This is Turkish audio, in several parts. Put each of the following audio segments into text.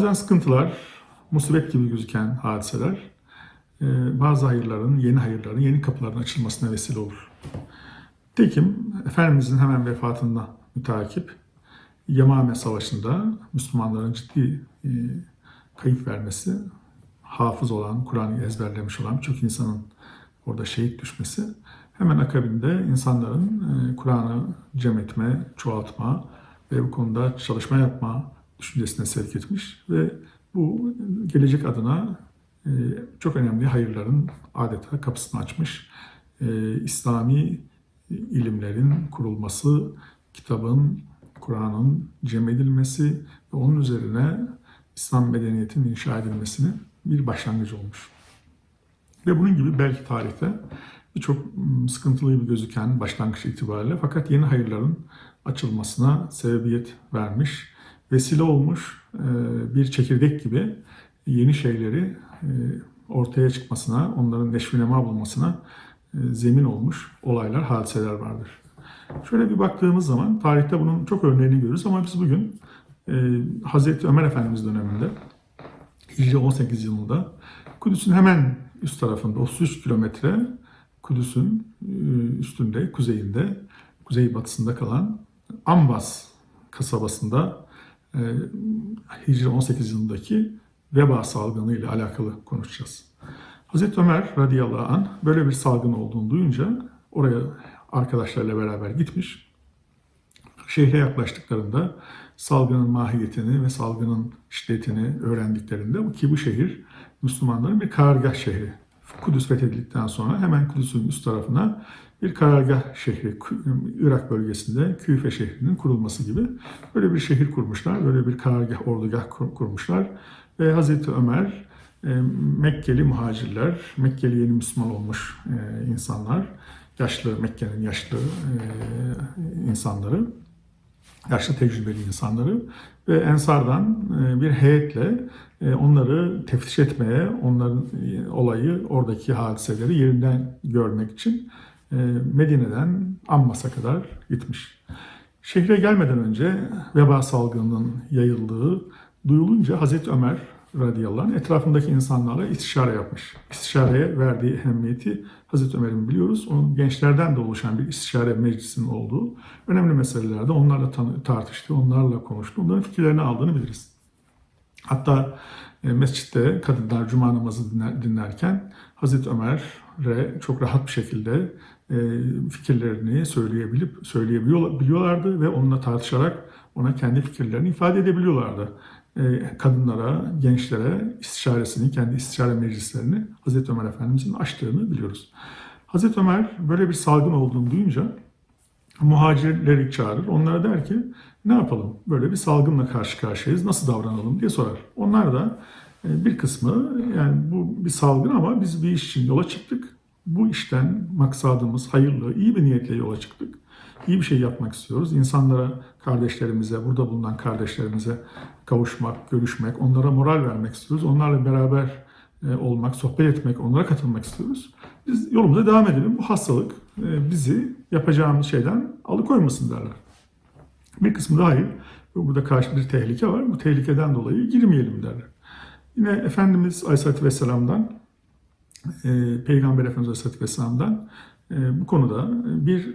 Bazen sıkıntılar, musibet gibi gözüken hadiseler e, bazı hayırların, yeni hayırların, yeni kapıların açılmasına vesile olur. Tekim Efendimizin hemen vefatında mütakip Yamame Savaşı'nda Müslümanların ciddi e, kayıp vermesi, hafız olan, Kur'an'ı ezberlemiş olan birçok insanın orada şehit düşmesi hemen akabinde insanların e, Kur'an'ı cem etme, çoğaltma ve bu konuda çalışma yapma düşüncesine sevk etmiş ve bu gelecek adına e, çok önemli hayırların adeta kapısını açmış. E, İslami ilimlerin kurulması, kitabın, Kur'an'ın cem edilmesi ve onun üzerine İslam medeniyetinin inşa edilmesinin bir başlangıcı olmuş. Ve bunun gibi belki tarihte birçok mm, sıkıntılı gibi gözüken başlangıç itibariyle fakat yeni hayırların açılmasına sebebiyet vermiş, vesile olmuş e, bir çekirdek gibi yeni şeyleri e, ortaya çıkmasına, onların neşvinema bulmasına e, zemin olmuş olaylar, hadiseler vardır. Şöyle bir baktığımız zaman tarihte bunun çok örneğini görürüz ama biz bugün Hazreti Ömer Efendimiz döneminde Hicri 18 yılında Kudüs'ün hemen üst tarafında 33 kilometre Kudüs'ün üstünde, kuzeyinde, kuzey batısında kalan Ambas kasabasında Hicri 18 yılındaki veba salgını ile alakalı konuşacağız. Hazreti Ömer radıyallahu anh böyle bir salgın olduğunu duyunca oraya arkadaşlarıyla beraber gitmiş. Şehre yaklaştıklarında salgının mahiyetini ve salgının şiddetini öğrendiklerinde ki bu şehir Müslümanların bir karargah şehri. Kudüs fethedildikten sonra hemen Kudüs'ün üst tarafına bir karargah şehri, Irak bölgesinde Küfe şehrinin kurulması gibi böyle bir şehir kurmuşlar, böyle bir karargah, ordugah kurmuşlar. Ve Hazreti Ömer, e, Mekkeli muhacirler, Mekkeli yeni Müslüman olmuş e, insanlar, yaşlı, Mekke'nin yaşlı e, insanları, yaşlı tecrübeli insanları ve Ensar'dan bir heyetle onları teftiş etmeye, onların olayı, oradaki hadiseleri yerinden görmek için Medine'den Ammas'a kadar gitmiş. Şehre gelmeden önce veba salgınının yayıldığı duyulunca Hazreti Ömer radıyallahu anh etrafındaki insanlarla istişare yapmış. İstişareye verdiği ehemmiyeti Hazreti Ömer'in biliyoruz. Onun gençlerden de oluşan bir istişare meclisinin olduğu önemli meselelerde onlarla tartıştı, onlarla konuştu. Onların fikirlerini aldığını biliriz. Hatta e, mescitte kadınlar cuma namazı dinlerken Hazreti Ömer'e çok rahat bir şekilde e, fikirlerini söyleyebilip söyleyebiliyorlardı ve onunla tartışarak ona kendi fikirlerini ifade edebiliyorlardı. E, kadınlara, gençlere istişaresini, kendi istişare meclislerini Hazreti Ömer Efendimizin açtığını biliyoruz. Hazreti Ömer böyle bir salgın olduğunu duyunca muhacirleri çağırır. Onlara der ki ne yapalım? Böyle bir salgınla karşı karşıyayız. Nasıl davranalım diye sorar. Onlar da e, bir kısmı yani bu bir salgın ama biz bir iş için yola çıktık bu işten maksadımız hayırlı, iyi bir niyetle yola çıktık. İyi bir şey yapmak istiyoruz. İnsanlara, kardeşlerimize, burada bulunan kardeşlerimize kavuşmak, görüşmek, onlara moral vermek istiyoruz. Onlarla beraber e, olmak, sohbet etmek, onlara katılmak istiyoruz. Biz yolumuza devam edelim. Bu hastalık e, bizi yapacağımız şeyden alıkoymasın derler. Bir kısmı da hayır. Burada karşı bir tehlike var. Bu tehlikeden dolayı girmeyelim derler. Yine Efendimiz Aleyhisselatü Vesselam'dan Peygamber Efendimiz Aleyhisselatü Vesselam'dan e, bu konuda bir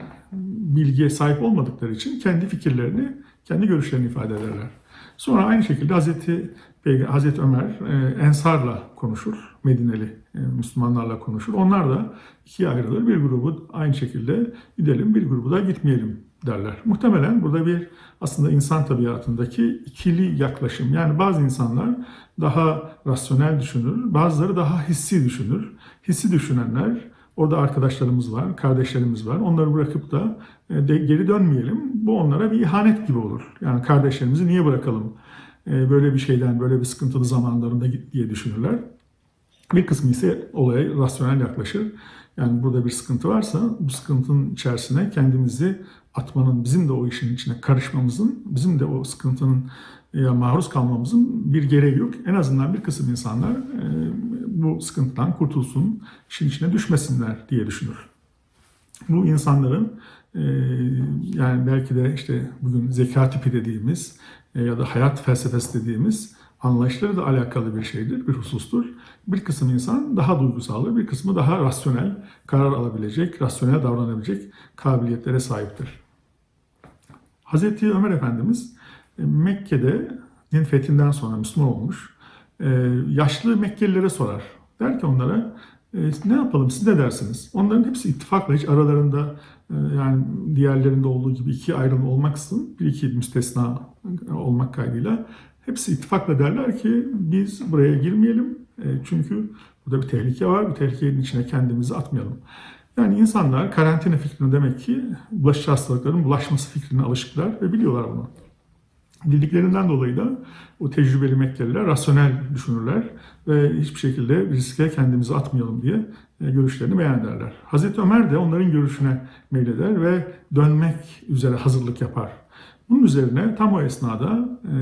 bilgiye sahip olmadıkları için kendi fikirlerini, kendi görüşlerini ifade ederler. Sonra aynı şekilde Hazreti Hazreti Ömer e, Ensar'la konuşur, Medineli e, Müslümanlarla konuşur. Onlar da ikiye ayrılır. Bir grubu aynı şekilde gidelim, bir grubu da gitmeyelim derler. Muhtemelen burada bir aslında insan tabiatındaki ikili yaklaşım. Yani bazı insanlar daha rasyonel düşünür, bazıları daha hissi düşünür. Hissi düşünenler, orada arkadaşlarımız var, kardeşlerimiz var. Onları bırakıp da e, de, geri dönmeyelim. Bu onlara bir ihanet gibi olur. Yani kardeşlerimizi niye bırakalım? E, böyle bir şeyden, böyle bir sıkıntılı zamanlarında diye düşünürler. Bir kısmı ise olaya rasyonel yaklaşır. Yani burada bir sıkıntı varsa bu sıkıntının içerisine kendimizi atmanın, bizim de o işin içine karışmamızın, bizim de o sıkıntının ya maruz kalmamızın bir gereği yok. En azından bir kısım insanlar e, bu sıkıntıdan kurtulsun, işin içine düşmesinler diye düşünür. Bu insanların e, yani belki de işte bugün zeka tipi dediğimiz e, ya da hayat felsefesi dediğimiz anlayışları da alakalı bir şeydir, bir husustur. Bir kısım insan daha duygusaldır, bir kısmı daha rasyonel, karar alabilecek, rasyonel davranabilecek kabiliyetlere sahiptir. Hazreti Ömer Efendimiz e, Mekke'de fethinden sonra Müslüman olmuş. E, yaşlı Mekkelilere sorar. Der ki onlara e, ne yapalım siz ne dersiniz? Onların hepsi ittifakla hiç aralarında yani diğerlerinde olduğu gibi iki ayrılma olmaksızın bir iki müstesna olmak kaydıyla hepsi ittifakla derler ki biz buraya girmeyelim çünkü burada bir tehlike var. Bu tehlikenin içine kendimizi atmayalım. Yani insanlar karantina fikrini demek ki bulaşıcı hastalıkların bulaşması fikrine alışıklar ve biliyorlar bunu. Bildiklerinden dolayı da o tecrübeli Mekkeliler rasyonel düşünürler ve hiçbir şekilde riske kendimizi atmayalım diye e, görüşlerini beyan. Hazreti Ömer de onların görüşüne meyleder ve dönmek üzere hazırlık yapar. Bunun üzerine tam o esnada e,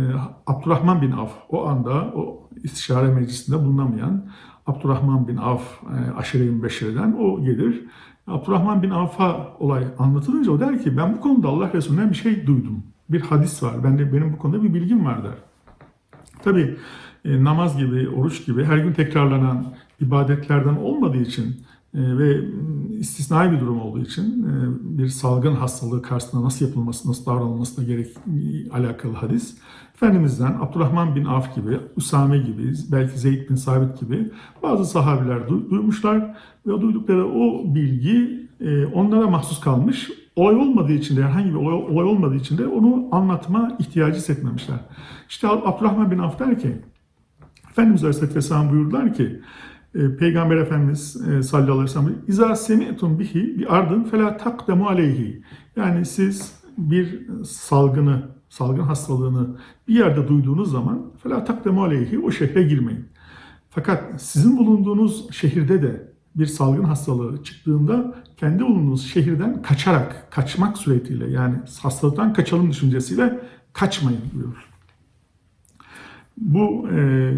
Abdurrahman bin Af o anda o istişare meclisinde bulunamayan Abdurrahman bin Af e, aşire-i beşireden o gelir. Abdurrahman bin Af'a olay anlatılınca o der ki ben bu konuda Allah Resulü'nden bir şey duydum. Bir hadis var. Ben de benim bu konuda bir bilgim var der. Tabi e, namaz gibi, oruç gibi her gün tekrarlanan ibadetlerden olmadığı için ve istisnai bir durum olduğu için e, bir salgın hastalığı karşısında nasıl yapılması, nasıl davranılması da gerek alakalı hadis. Efendimiz'den Abdurrahman bin Avf gibi, Usame gibi, belki Zeyd bin Sabit gibi bazı sahabiler duymuşlar ve duydukları o bilgi onlara mahsus kalmış olay olmadığı için de herhangi bir olay, olay olmadığı için de onu anlatma ihtiyacı hissetmemişler. İşte Abdurrahman bin Avf der ki Efendimiz Aleyhisselatü Vesselam buyurdular ki e, Peygamber Efendimiz e, sallallahu aleyhi ve sellem İza semi'tum bihi bir ardın fela takdemu aleyhi yani siz bir salgını salgın hastalığını bir yerde duyduğunuz zaman fela takdemu aleyhi o şehre girmeyin. Fakat sizin bulunduğunuz şehirde de bir salgın hastalığı çıktığında kendi bulunduğunuz şehirden kaçarak, kaçmak suretiyle yani hastalıktan kaçalım düşüncesiyle kaçmayın diyor. Bu e,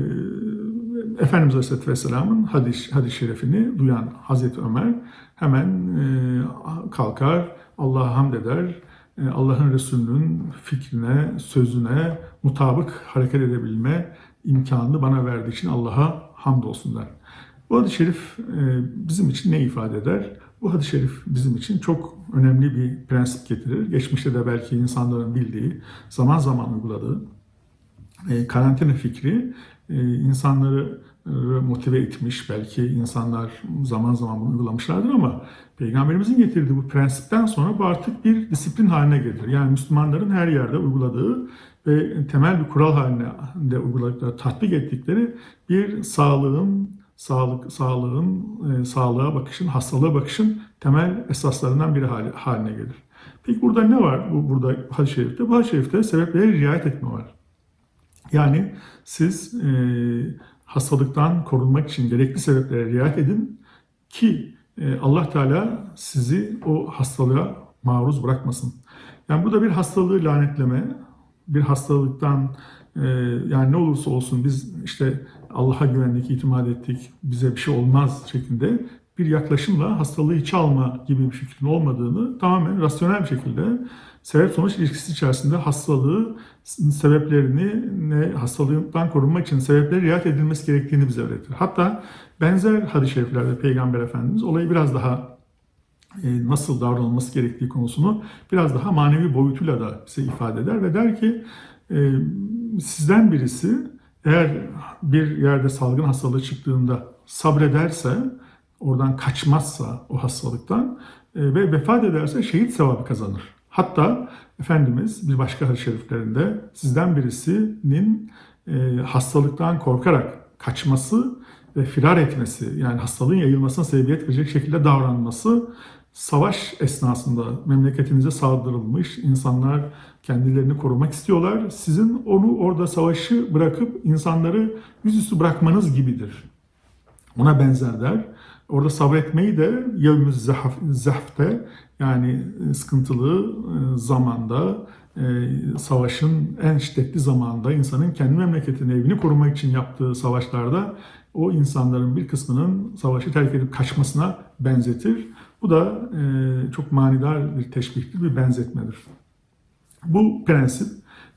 Efendimiz Aleyhisselatü Vesselam'ın hadis, hadis şerefini duyan Hazreti Ömer hemen e, kalkar, Allah'a hamd eder, e, Allah'ın Resulü'nün fikrine, sözüne mutabık hareket edebilme imkanını bana verdiği için Allah'a hamdolsun der. Bu hadis-i şerif e, bizim için ne ifade eder? Bu hadis-i şerif bizim için çok önemli bir prensip getirir. Geçmişte de belki insanların bildiği, zaman zaman uyguladığı e, karantina fikri insanları motive etmiş. Belki insanlar zaman zaman bunu uygulamışlardır ama Peygamberimizin getirdiği bu prensipten sonra bu artık bir disiplin haline gelir. Yani Müslümanların her yerde uyguladığı ve temel bir kural haline de uyguladıkları, tatbik ettikleri bir sağlığın, sağlık sağlığın, e, sağlığa bakışın, hastalığa bakışın temel esaslarından biri haline gelir. Peki burada ne var bu burada hadis-i şerifte? Bu hadis-i şerifte sebeplere riayet etme var. Yani siz e, hastalıktan korunmak için gerekli sebeplere riayet edin ki e, Allah Teala sizi o hastalığa maruz bırakmasın. Yani burada bir hastalığı lanetleme, bir hastalıktan e, yani ne olursa olsun biz işte Allah'a güvendik, itimat ettik, bize bir şey olmaz şeklinde bir yaklaşımla hastalığı hiç alma gibi bir fikrin olmadığını tamamen rasyonel bir şekilde sebep sonuç ilişkisi içerisinde hastalığı sebeplerini ne hastalığından korunmak için sebepleri riayet edilmesi gerektiğini bize öğretir. Hatta benzer hadis-i şeriflerde Peygamber Efendimiz olayı biraz daha e, nasıl davranılması gerektiği konusunu biraz daha manevi boyutuyla da bize ifade eder ve der ki e, sizden birisi eğer bir yerde salgın hastalığı çıktığında sabrederse, oradan kaçmazsa o hastalıktan e, ve vefat ederse şehit sevabı kazanır. Hatta Efendimiz bir başka hadis-i şeriflerinde sizden birisinin e, hastalıktan korkarak kaçması ve firar etmesi yani hastalığın yayılmasına sebebiyet verecek şekilde davranması savaş esnasında memleketinize saldırılmış insanlar kendilerini korumak istiyorlar. Sizin onu orada savaşı bırakıp insanları yüzüstü bırakmanız gibidir. Ona benzer der. Orada sabretmeyi de yevmüz zahfte yani sıkıntılı e, zamanda e, savaşın en şiddetli zamanında insanın kendi memleketini, evini korumak için yaptığı savaşlarda o insanların bir kısmının savaşı terk edip kaçmasına benzetir. Bu da e, çok manidar bir teşbihtir, bir benzetmedir. Bu prensip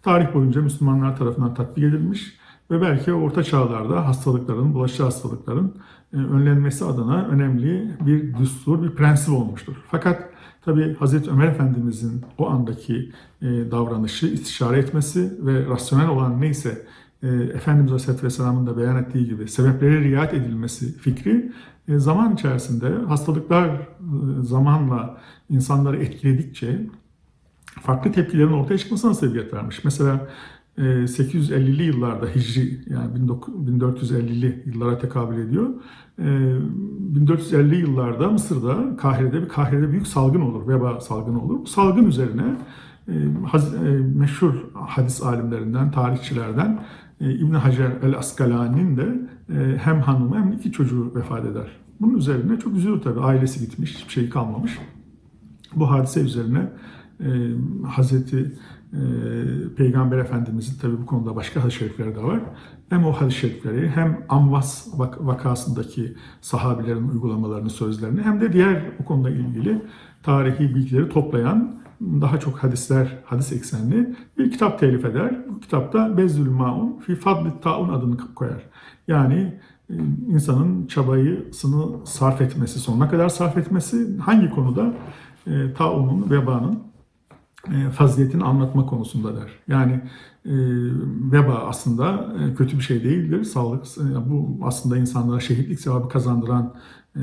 tarih boyunca Müslümanlar tarafından tatbik edilmiş ve belki orta çağlarda hastalıkların, bulaşıcı hastalıkların e, önlenmesi adına önemli bir düstur, bir prensip olmuştur. Fakat tabi Hazreti Ömer Efendimizin o andaki e, davranışı, istişare etmesi ve rasyonel olan neyse e, Efendimiz Aleyhisselatü Vesselam'ın da beyan ettiği gibi sebeplere riayet edilmesi fikri e, zaman içerisinde hastalıklar e, zamanla insanları etkiledikçe farklı tepkilerin ortaya çıkmasına sebebiyet vermiş. Mesela e, 850'li yıllarda Hicri yani 1450'li yıllara tekabül ediyor. E, 1450 yıllarda Mısır'da Kahire'de bir Kahire'de büyük salgın olur, veba salgını olur. Bu salgın üzerine e, e, meşhur hadis alimlerinden, tarihçilerden e, İbn Hacer el Askalani'nin de hem hanımı hem iki çocuğu vefat eder. Bunun üzerine çok üzülür tabii. Ailesi gitmiş, hiçbir şey kalmamış. Bu hadise üzerine Hazreti Peygamber Efendimizin tabii bu konuda başka hadis-i şerifleri de var. Hem o hadis-i şerifleri hem Amvas vak- vakasındaki sahabilerin uygulamalarını, sözlerini hem de diğer o konuda ilgili tarihi bilgileri toplayan daha çok hadisler, hadis eksenli bir kitap telif eder. Bu kitapta Bezdül Maun fi Fadli Taun adını koyar. Yani e, insanın çabayısını sarf etmesi, sonuna kadar sarf etmesi hangi konuda? E, taunun, vebanın faziletini anlatma konusunda der. Yani e, veba aslında e, kötü bir şey değildir. Sağlık e, bu aslında insanlara şehitlik sevabı kazandıran e,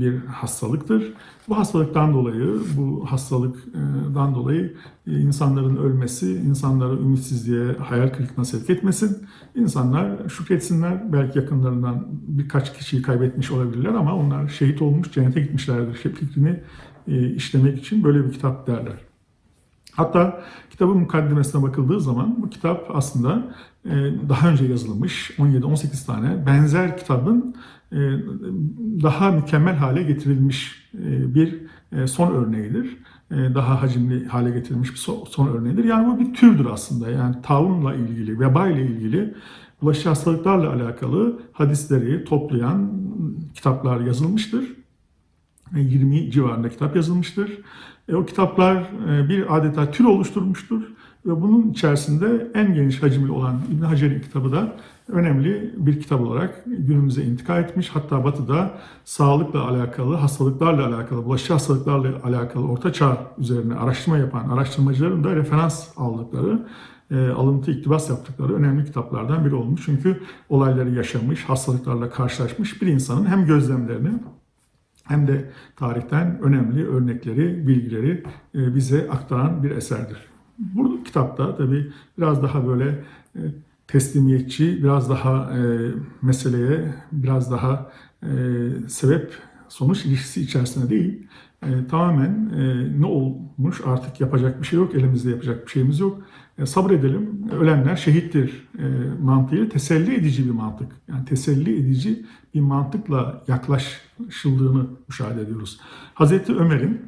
bir hastalıktır. Bu hastalıktan dolayı, bu hastalıktan dolayı e, insanların ölmesi, insanları ümitsizliğe, hayal kırıklığına sevk etmesin. İnsanlar şükretsinler. Belki yakınlarından birkaç kişiyi kaybetmiş olabilirler ama onlar şehit olmuş, cennete gitmişlerdir. Fikrini e, işlemek için böyle bir kitap derler. Hatta kitabın mukaddimesine bakıldığı zaman bu kitap aslında e, daha önce yazılmış 17-18 tane benzer kitabın e, daha mükemmel hale getirilmiş e, bir son örneğidir. Daha hacimli hale getirilmiş bir son örneğidir. Yani bu bir türdür aslında. Yani taunla ilgili, veba ile ilgili bulaşıcı hastalıklarla alakalı hadisleri toplayan kitaplar yazılmıştır. 20 civarında kitap yazılmıştır. E, o kitaplar e, bir adeta tür oluşturmuştur ve bunun içerisinde en geniş hacimli olan İbn Hacer'in kitabı da önemli bir kitap olarak günümüze intikal etmiş. Hatta Batı'da sağlıkla alakalı, hastalıklarla alakalı, bulaşıcı hastalıklarla alakalı orta çağ üzerine araştırma yapan araştırmacıların da referans aldıkları, e, alıntı iktibas yaptıkları önemli kitaplardan biri olmuş. Çünkü olayları yaşamış, hastalıklarla karşılaşmış bir insanın hem gözlemlerini hem de tarihten önemli örnekleri, bilgileri e, bize aktaran bir eserdir. Bu kitapta tabii biraz daha böyle e, teslimiyetçi, biraz daha e, meseleye, biraz daha sebep sonuç ilişkisi içerisinde değil, tamamen ne olmuş artık yapacak bir şey yok, elimizde yapacak bir şeyimiz yok. Sabredelim, ölenler şehittir mantığıyla teselli edici bir mantık. Yani teselli edici bir mantıkla yaklaşıldığını müşahede ediyoruz. Hazreti Ömer'in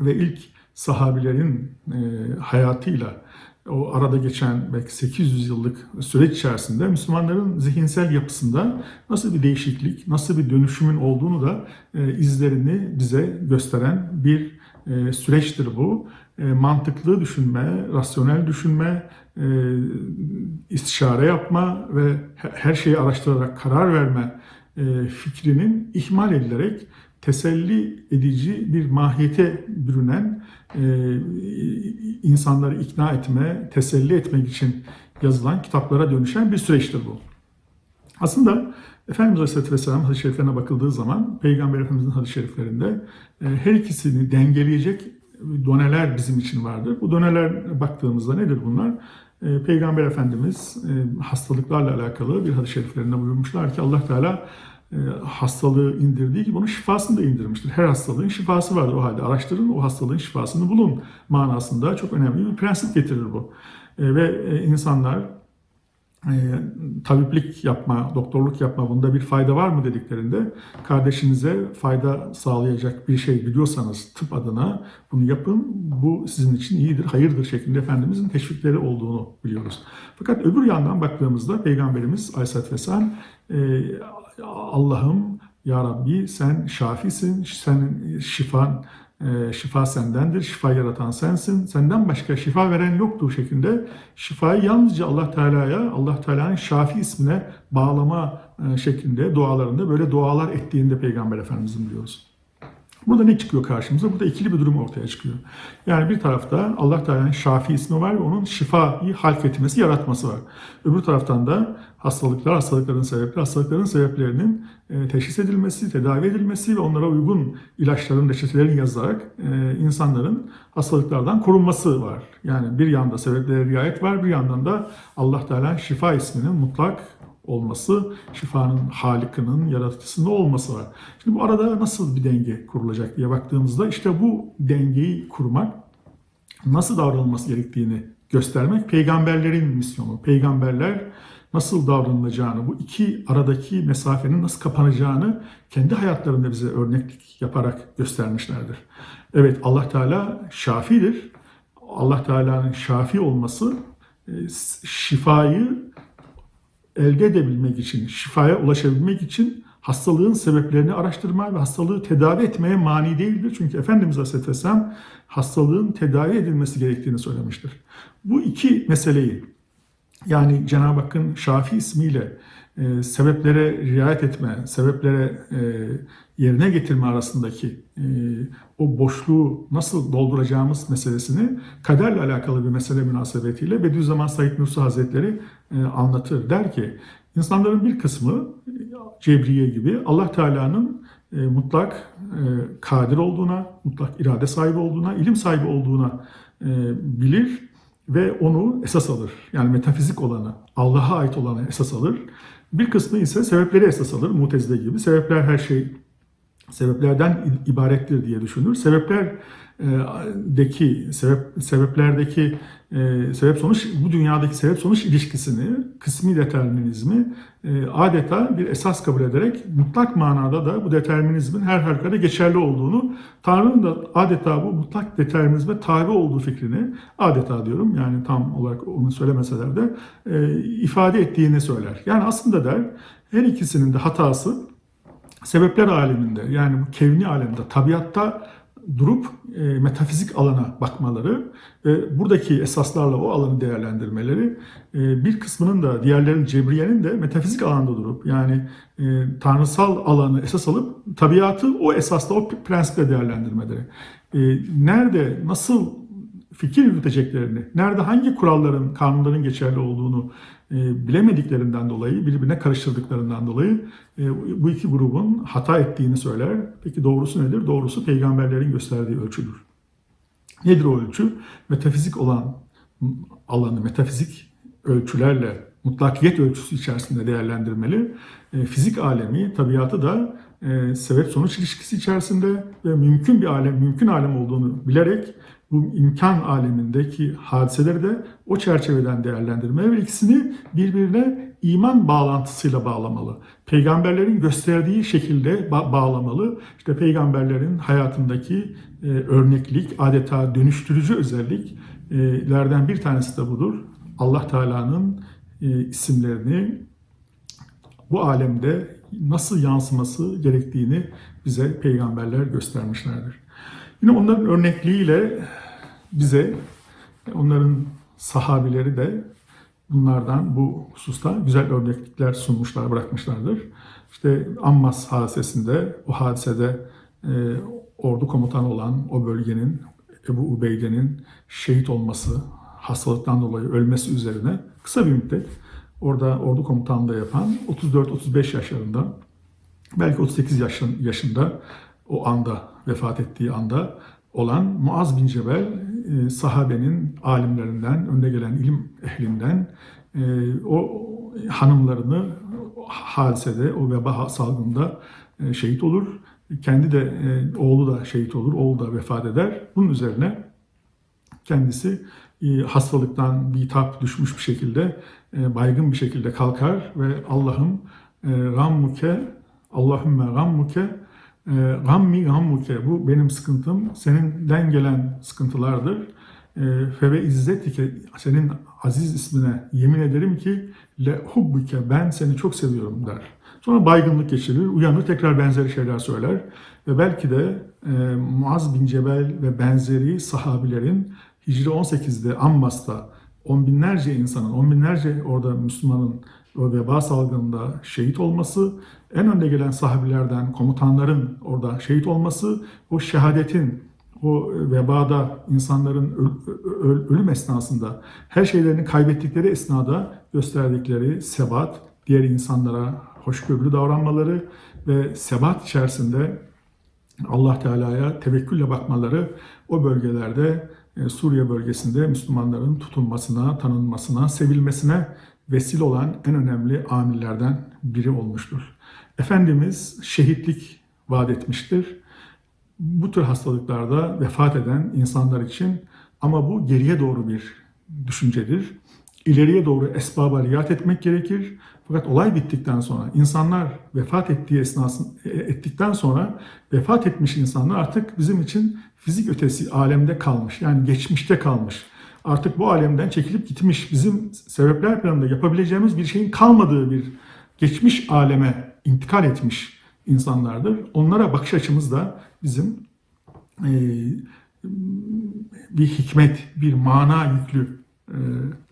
ve ilk sahabilerin e, hayatıyla o arada geçen belki 800 yıllık süreç içerisinde Müslümanların zihinsel yapısında nasıl bir değişiklik, nasıl bir dönüşümün olduğunu da e, izlerini bize gösteren bir e, süreçtir bu. E, mantıklı düşünme, rasyonel düşünme, istişare yapma ve her şeyi araştırarak karar verme fikrinin ihmal edilerek teselli edici bir mahiyete bürünen e, insanları ikna etme, teselli etmek için yazılan kitaplara dönüşen bir süreçtir bu. Aslında Efendimiz Aleyhisselatü Vesselam hadis-i şeriflerine bakıldığı zaman Peygamber Efendimizin hadis-i şeriflerinde e, her ikisini dengeleyecek doneler bizim için vardır. Bu doneler baktığımızda nedir bunlar? E, Peygamber Efendimiz e, hastalıklarla alakalı bir hadis-i şeriflerinde buyurmuşlar ki Allah Teala hastalığı indirdiği gibi onun şifasını da indirmiştir. Her hastalığın şifası vardır o halde. Araştırın o hastalığın şifasını bulun manasında çok önemli bir prensip getirir bu. Ve insanlar tabiplik yapma, doktorluk yapma bunda bir fayda var mı dediklerinde kardeşinize fayda sağlayacak bir şey biliyorsanız tıp adına bunu yapın. Bu sizin için iyidir, hayırdır şeklinde Efendimizin teşvikleri olduğunu biliyoruz. Fakat öbür yandan baktığımızda Peygamberimiz Aleyhisselatü Vesselam Allah'ım Ya Rabbi sen şafisin, senin şifan e, şifa sendendir, şifa yaratan sensin, senden başka şifa veren yoktur şeklinde şifayı yalnızca Allah Teala'ya, Allah Teala'nın şafi ismine bağlama e, şeklinde dualarında böyle dualar ettiğinde Peygamber Efendimizin biliyoruz. Burada ne çıkıyor karşımıza? Burada ikili bir durum ortaya çıkıyor. Yani bir tarafta Allah Teala'nın şafi ismi var ve onun şifayı halketmesi, yaratması var. Öbür taraftan da hastalıklar, hastalıkların sebepleri, hastalıkların sebeplerinin e, teşhis edilmesi, tedavi edilmesi ve onlara uygun ilaçların, reçetelerin yazılarak e, insanların hastalıklardan korunması var. Yani bir yanda sebeplere riayet var, bir yandan da Allah Teala'nın şifa isminin mutlak olması, şifanın halikinin, yaratıcısının olması var. Şimdi bu arada nasıl bir denge kurulacak diye baktığımızda işte bu dengeyi kurmak, nasıl davranılması gerektiğini göstermek peygamberlerin misyonu. Peygamberler nasıl davranılacağını, bu iki aradaki mesafenin nasıl kapanacağını kendi hayatlarında bize örneklik yaparak göstermişlerdir. Evet Allah Teala şafidir. Allah Teala'nın şafi olması e, şifayı elde edebilmek için, şifaya ulaşabilmek için hastalığın sebeplerini araştırma ve hastalığı tedavi etmeye mani değildir. Çünkü Efendimiz Aleyhisselam hastalığın tedavi edilmesi gerektiğini söylemiştir. Bu iki meseleyi yani Cenab-ı Hakk'ın Şafi ismiyle e, sebeplere riayet etme, sebeplere e, yerine getirme arasındaki e, o boşluğu nasıl dolduracağımız meselesini kaderle alakalı bir mesele münasebetiyle Bediüzzaman Said Nursi Hazretleri e, anlatır. Der ki insanların bir kısmı Cebriye gibi Allah Teala'nın e, mutlak e, kadir olduğuna, mutlak irade sahibi olduğuna, ilim sahibi olduğuna e, bilir ve onu esas alır. Yani metafizik olanı, Allah'a ait olanı esas alır. Bir kısmı ise sebepleri esas alır, mutezile gibi. Sebepler her şey sebeplerden ibarettir diye düşünür. Sebeplerdeki sebep sebeplerdeki e, sebep sonuç bu dünyadaki sebep sonuç ilişkisini, kısmi determinizmi e, adeta bir esas kabul ederek mutlak manada da bu determinizmin her halükarda geçerli olduğunu, Tanrı'nın da adeta bu mutlak determinizme tabi olduğu fikrini adeta diyorum yani tam olarak onu söylemeseler de e, ifade ettiğini söyler. Yani aslında der her ikisinin de hatası sebepler aleminde yani bu kevni alemde, tabiatta durup e, metafizik alana bakmaları ve buradaki esaslarla o alanı değerlendirmeleri e, bir kısmının da diğerlerinin cebriyenin de metafizik alanda durup yani e, tanrısal alanı esas alıp tabiatı o esasla o prensiple değerlendirmeleri. E, nerede nasıl fikir yürüteceklerini, nerede hangi kuralların, kanunların geçerli olduğunu e, bilemediklerinden dolayı, birbirine karıştırdıklarından dolayı e, bu iki grubun hata ettiğini söyler. Peki doğrusu nedir? Doğrusu peygamberlerin gösterdiği ölçüdür. Nedir o ölçü? Metafizik olan alanı, metafizik ölçülerle mutlakiyet ölçüsü içerisinde değerlendirmeli. E, fizik alemi, tabiatı da e, sebep sonuç ilişkisi içerisinde ve mümkün bir alem, mümkün alem olduğunu bilerek bu imkan alemindeki hadiseleri de o çerçeveden değerlendirme ve ikisini birbirine iman bağlantısıyla bağlamalı. Peygamberlerin gösterdiği şekilde ba- bağlamalı. İşte peygamberlerin hayatındaki e, örneklik, adeta dönüştürücü özelliklerden bir tanesi de budur. Allah Teala'nın e, isimlerini bu alemde nasıl yansıması gerektiğini bize peygamberler göstermişlerdir. Yine onların örnekliğiyle bize, onların sahabileri de bunlardan bu hususta güzel örneklikler sunmuşlar, bırakmışlardır. İşte Ammas hadisesinde, o hadisede e, ordu komutanı olan o bölgenin, Ebu Ubeyde'nin şehit olması, hastalıktan dolayı ölmesi üzerine kısa bir müddet orada ordu komutanlığı yapan 34-35 yaşlarında, belki 38 yaşın, yaşında o anda vefat ettiği anda olan Muaz bin Cebel e, sahabenin alimlerinden, önde gelen ilim ehlinden e, o hanımlarını hadisede, o veba salgında e, şehit olur. Kendi de oğlu da şehit olur, oğlu da vefat eder. Bunun üzerine kendisi hastalıktan bir tap düşmüş bir şekilde, baygın bir şekilde kalkar ve Allah'ım rammuke, Allahümme rammuke gammi gammuke bu benim sıkıntım seninden gelen sıkıntılardır. E, Feve izzetike senin aziz ismine yemin ederim ki le hubbuke ben seni çok seviyorum der. Sonra baygınlık geçirir, uyanır, tekrar benzeri şeyler söyler. Ve belki de e, Muaz bin Cebel ve benzeri sahabilerin Hicri 18'de Ammas'ta on binlerce insanın, on binlerce orada Müslümanın veba salgınında şehit olması, en önde gelen sahabilerden komutanların orada şehit olması, o şehadetin, o vebada insanların öl- öl- ölüm esnasında her şeylerini kaybettikleri esnada gösterdikleri sebat, diğer insanlara hoşgörülü davranmaları ve sebat içerisinde Allah Teala'ya tevekkülle bakmaları o bölgelerde e, Suriye bölgesinde Müslümanların tutulmasına, tanınmasına, sevilmesine vesile olan en önemli amillerden biri olmuştur. Efendimiz şehitlik vaat etmiştir. Bu tür hastalıklarda vefat eden insanlar için ama bu geriye doğru bir düşüncedir. İleriye doğru esbaba riayet etmek gerekir. Fakat olay bittikten sonra insanlar vefat ettiği esnasında ettikten sonra vefat etmiş insanlar artık bizim için fizik ötesi alemde kalmış. Yani geçmişte kalmış. Artık bu alemden çekilip gitmiş. Bizim sebepler planında yapabileceğimiz bir şeyin kalmadığı bir geçmiş aleme intikal etmiş insanlardır. Onlara bakış açımız da bizim e, bir hikmet, bir mana yüklü e,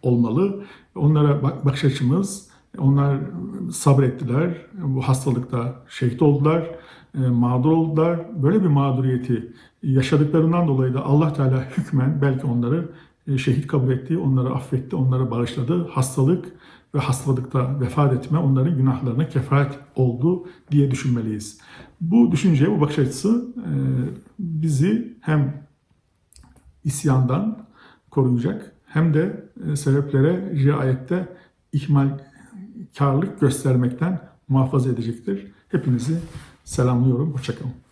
olmalı. Onlara bak- bakış açımız, onlar sabrettiler, bu hastalıkta şehit oldular, e, mağdur oldular. Böyle bir mağduriyeti yaşadıklarından dolayı da Allah Teala hükmen belki onları şehit kabul etti, onları affetti, onları bağışladı. Hastalık ve hastalıkta vefat etme onların günahlarına kefaret oldu diye düşünmeliyiz. Bu düşünce, bu bakış açısı e, bizi hem isyandan koruyacak hem de e, sebeplere riayette ihmalkarlık göstermekten muhafaza edecektir. Hepinizi selamlıyorum. Hoşçakalın.